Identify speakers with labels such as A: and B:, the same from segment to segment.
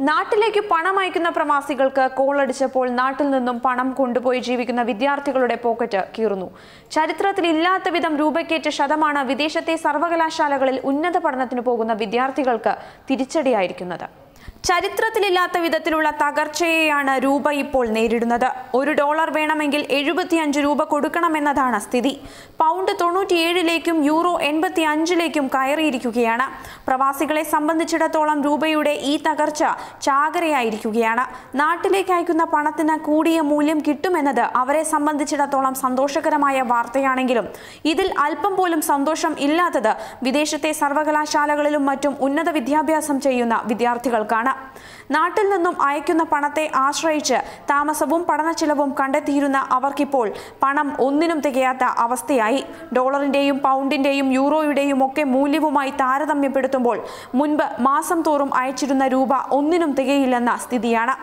A: നാട്ടിലേക്ക് പണം അയക്കുന്ന പ്രവാസികൾക്ക് കോളടിച്ചപ്പോൾ നാട്ടിൽ നിന്നും പണം കൊണ്ടുപോയി ജീവിക്കുന്ന വിദ്യാർത്ഥികളുടെ പോക്കറ്റ് കീറുന്നു. ചരിത്രത്തിൽ ഇല്ലാത്ത വിധം രൂപയ്ക്കേറ്റ ശതമാണ് വിദേശത്തെ സർവകലാശാലകളിൽ ഉന്നത പഠനത്തിന് പോകുന്ന വിദ്യാർത്ഥികൾക്ക് തിരിച്ചടിയായിരിക്കുന്നത്. ചരിത്രത്തിലില്ലാത്ത വിധത്തിലുള്ള തകർച്ചയെയാണ് രൂപ ഇപ്പോൾ നേരിടുന്നത്. ഒരു ഡോളർ വേണമെങ്കിൽ എഴുപത്തിയഞ്ച് രൂപ കൊടുക്കണമെന്നതാണ് സ്ഥിതി. പൗണ്ട് തൊണ്ണൂറ്റിയേഴിലേക്കും യൂറോ എൺപത്തി അഞ്ചിലേക്കും കയറിയിരിക്കുകയാണ്. പ്രവാസികളെ സംബന്ധിച്ചിടത്തോളം രൂപയുടെ ഈ തകർച്ച ചാകരയായിരിക്കുകയാണ്. നാട്ടിലേക്ക് അയക്കുന്ന പണത്തിന് കൂടിയ മൂല്യം കിട്ടുമെന്നത് അവരെ സംബന്ധിച്ചിടത്തോളം സന്തോഷകരമായ വാർത്തയാണെങ്കിലും ഇതിൽ അല്പം പോലും സന്തോഷം ഇല്ലാത്തത് വിദേശത്തെ സർവകലാശാലകളിലും മറ്റും ഉന്നത വിദ്യാഭ്യാസം ചെയ്യുന്ന വിദ്യാർത്ഥികൾക്കാണ്. നാട്ടിൽ നിന്നും അയക്കുന്ന പണത്തെ ആശ്രയിച്ച് താമസവും പഠനച്ചിലവും കണ്ടെത്തിയിരുന്ന അവർക്കിപ്പോൾ പണം ഒന്നിനും തികയാത്ത അവസ്ഥയായി. ഡോളറിന്റെയും പൗണ്ടിന്റെയും യൂറോയുടെയും ഒക്കെ മൂല്യവുമായി താരതമ്യപ്പെടുത്തുമ്പോൾ മുൻപ് മാസം തോറും അയച്ചിരുന്ന രൂപ ഒന്നിനും തികയില്ലെന്ന സ്ഥിതിയാണ്.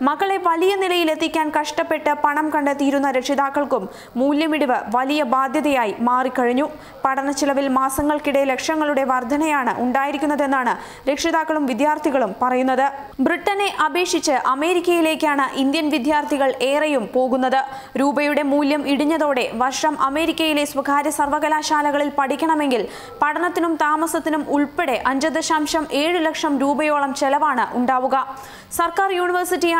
A: മകളെ വലിയ നിലയിലെത്തിക്കാൻ കഷ്ടപ്പെട്ട് പണം കണ്ടെത്തിയിരുന്ന രക്ഷിതാക്കൾക്കും മൂല്യമിടിവ് വലിയ ബാധ്യതയായി മാറിക്കഴിഞ്ഞു. പഠന ചിലവിൽ മാസങ്ങൾക്കിടെ ലക്ഷങ്ങളുടെ വർധനയാണ് ഉണ്ടായിരിക്കുന്നതെന്നാണ് രക്ഷിതാക്കളും വിദ്യാർത്ഥികളും പറയുന്നത്. ബ്രിട്ടനെ അപേക്ഷിച്ച് അമേരിക്കയിലേക്കാണ് ഇന്ത്യൻ വിദ്യാർത്ഥികൾ ഏറെയും പോകുന്നത്. രൂപയുടെ മൂല്യം ഇടിഞ്ഞതോടെ വർഷം അമേരിക്കയിലെ സ്വകാര്യ സർവകലാശാലകളിൽ പഠിക്കണമെങ്കിൽ പഠനത്തിനും താമസത്തിനും ഉൾപ്പെടെ അഞ്ച് ദശാംശം ഏഴ് ലക്ഷം രൂപയോളം ചെലവാണ് ഉണ്ടാവുക. സർക്കാർ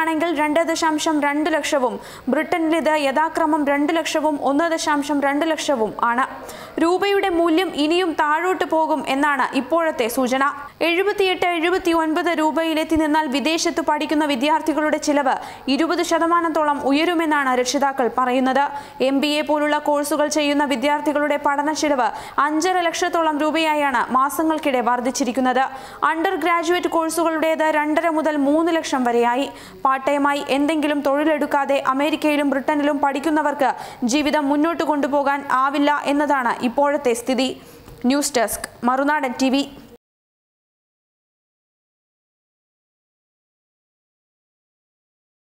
A: യൂണിവേഴ്സിറ്റിയാണെങ്കിൽ രണ്ട് ദശാംശം രണ്ട് ലക്ഷവും ബ്രിട്ടനിലിത് യഥാക്രമം രണ്ട് ലക്ഷവും ഒന്ന് ദശാംശം രണ്ട് ലക്ഷവും ആണ്. രൂപയുടെ മൂല്യം ഇനിയും താഴോട്ട് പോകും എന്നാണ് ഇപ്പോഴത്തെ സൂചന. എഴുപത്തിയെട്ട് എഴുപത്തി ഒൻപത് രൂപയിലെത്തി നിന്നാൽ വിദേശത്ത് പഠിക്കുന്ന വിദ്യാർത്ഥികളുടെ ചിലവ് ഇരുപത് ശതമാനത്തോളം ഉയരുമെന്നാണ് രക്ഷിതാക്കൾ പറയുന്നത്. എം ബി എ പോലുള്ള കോഴ്സുകൾ ചെയ്യുന്ന വിദ്യാർത്ഥികളുടെ പഠന ചിലവ് അഞ്ചര ലക്ഷത്തോളം രൂപയായാണ് മാസങ്ങൾക്കിടെ വർദ്ധിച്ചിരിക്കുന്നത്. അണ്ടർ ഗ്രാജുവേറ്റ് കോഴ്സുകളുടേത് രണ്ടര മുതൽ മൂന്ന് ലക്ഷം വരെയായി. പാർട്ട് ടൈമായി എന്തെങ്കിലും തൊഴിലെടുക്കാതെ അമേരിക്കയിലും ബ്രിട്ടനിലും പഠിക്കുന്നവർക്ക് ജീവിതം മുന്നോട്ട് കൊണ്ടുപോകാൻ ആവില്ല എന്നതാണ് ഇപ്പോഴത്തെ സ്ഥിതി. ന്യൂസ് ഡെസ്ക് മറുനാടൻ ടി